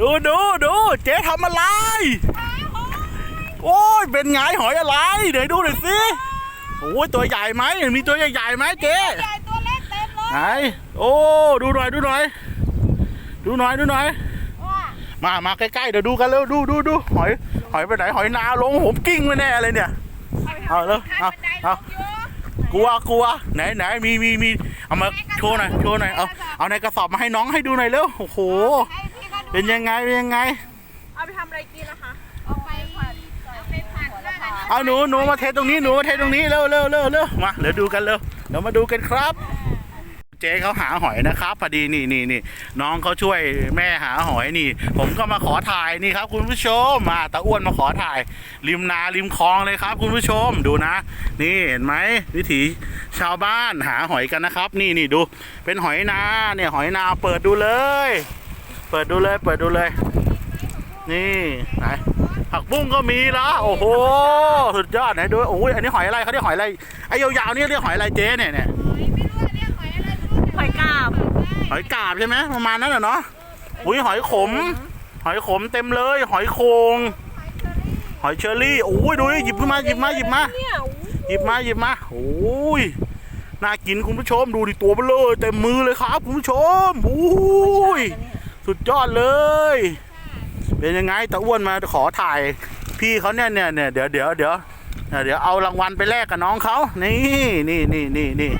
ดูดูดูเจ๊ทำอะไร โอ้ยเป็นไงหอยอะไรเดี๋ยวดูหน่อยสิโอ้ยตัวใหญ่ไหมมีตัวใหญ่ๆไหมเจ๊ใหญ่ตัวเล็กเต็มเลยไหนโอ้ดูหน่อยดูหน่อย ดูหน่อยดูหน่อยว่ามามาใกล้ๆเดี๋ยวดูกันเร็วดูดูดูหอย หอยไปไหนหอยนาลงผมกิ้งไปแน่เลยเนี่ยเอาเลยเอาเอากลัวกลัวไหนไหนมีมีมีเอามาโชว์หน่อยโชว์หน่อยเอาเอาในกระสอบมาให้น้องให้ดูหน่อยเร็วโอ้โหให้พี่ก็ดู เป็นยังไง เป็นยังไง เอาไปทำอะไรกินนะคะ เอาไปผัดเอาไปผัดก็ได้นะเอาหนูหนูมาเทตรงนี้หนูมาเทตรงนี้เร็วเร็วเร็วเร็วมาเดี๋ยวดูกันเร็วเดี๋ยวมาดูกันครับ เจ๊เขาหาหอยนะครับพอดีนี่นี่นี่น้องเขาช่วยแม่หาหอยนี่ ผมก็มาขอถ่ายนี่ครับ คุณผู้ชมมาตาอ้วนมาขอถ่าย ริมนาริมคลองเลยครับ คุณผู้ชมดูนะ นี่เห็นไหมวิถีชาวบ้านหาหอยกันนะครับ นี่นี่ดู เป็นหอยนาเนี่ยหอยนาเปิดดูเลยเปิดดูเลย เปิดดูเลย นี่ไหนผักบุ้งก็มีละโอ้โห สุดยอดไหนดูโอ้ยอันนี้หอยอะไรเขาเรียกหอยอะไร ไอ้ยาวๆนี่เรียกหอยอะไรเจ๊เนี่ยเนี่ยหอยกาบ หอยกาบใช่ไหมประมาณนั้นเหรอเนาะอุ้ยหอยขม หอยขมเต็มเลย หอยโคง หอยเชอรี่ โอ้ยดูดิหยิบขึ้นมา หยิบมา หยิบมาเนี่ยหยิบมา หยิบมา โอ้ยน่ากินคุณผู้ชมดูดิตัวเบลอเต็มมือเลยครับคุณผู้ชมโอ้ย สุดยอดเลย เป็นยังไงตาอ้วนมาขอถ่ายพี่เขาเนี่ยเนี่ยเนี่ยเดี๋ยวเดี๋ยวเดี๋ยวเดี๋ยวเอารางวัลไปแลกกับน้องเขานี่นี่นี่นี่นี่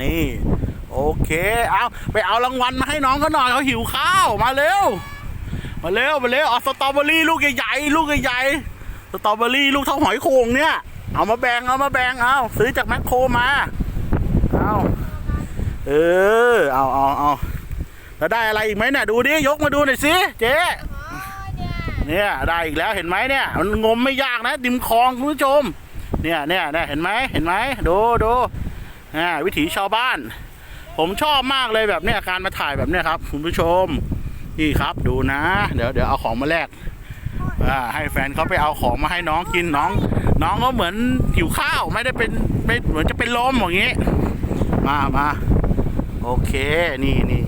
นี่โอเคเอาไปเอารางวัลมาให้น้องเขาหน่อยเขาหิวข้าวมาเร็วมาเร็วมาเร็วเอาสตรอเบอรี่ลูกใหญ่ๆลูกใหญ่ๆสตรอเบอรี่ลูกเท่าหอยโข่งเนี่ย เอามาแบ่งเอามาแบ่งเอาซื้อจากแมคโครมาเอาเออเอาเอาเอา แล้วได้อะไรอีกไหมเนี่ยดูดิยกมาดูหน่อยสิเจ๊เนี่ยได้อีกแล้วเห็นไหมเนี่ย มันงมไม่ยากนะ ดิมคลองคุณผู้ชม เนี่ยเนี่ยเนี่ยเห็นไหมเห็นไหมดูดูอ่าวิถีชาวบ้าน ผมชอบมากเลยแบบเนี้ยการมาถ่ายแบบเนี้ยครับ คุณผู้ชมนี่ครับดูนะ เดี๋ยวเดี๋ยวเอาของมาแลกอ่าให้แฟนเขาไปเอาของมาให้น้องกินน้อง น้องก็เหมือนหิวข้าวไม่ได้เป็นไม่เหมือนจะเป็นลมอย่างงี้ มามาโอเคนี่นี่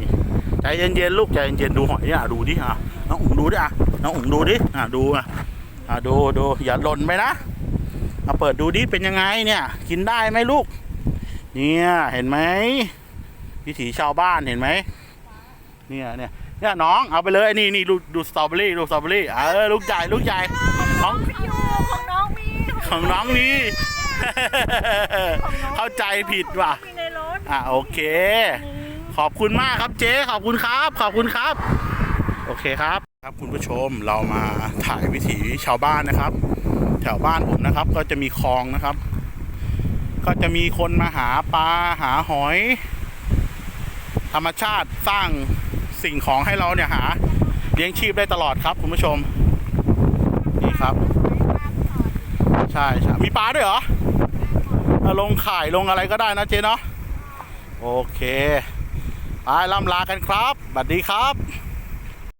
ใจเย็นๆลูกใจเย็นๆดูหอยอะดูดิอะน้องอุ๋งดูดิอะน้องอุ๋งดูดิอะดูอะอะดูดูอย่าหล่นไปนะมาเปิดดูดิเป็นยังไงเนี่ย กินได้ไหมลูก เนี่ยเห็นไหมวิถีชาวบ้านเห็นไหมเนี่ยเนี่ยเนี่ยน้องเอาไปเลยนี่นี่ดูดูสตรอเบอรี่ดูสตรอเบอรี่เออลูกใหญ่ลูกใหญ่ของอยู่ของน้องมีของน้องนี่เข้าใจผิดว่ะมีในรถอะโอเค ขอบคุณมากครับเจ๊ขอบคุณครับ ขอบคุณครับ โอเคครับ ครับคุณผู้ชมเรามาถ่ายวิถีชาวบ้านนะครับ แถวบ้านผมนะครับ ก็จะมีคลองนะครับ ก็จะมีคนมาหาปลาหาหอย ธรรมชาติสร้างสิ่งของให้เราเนี่ยหาเลี้ยงชีพได้ตลอดครับ คุณผู้ชม นี่ครับ ใช่ใช่มีปลาด้วยเหรอเอาลงข่ายลงอะไรก็ได้นะเจ๊เนาะโอเค ล่ำลากันครับสวัสดีครับ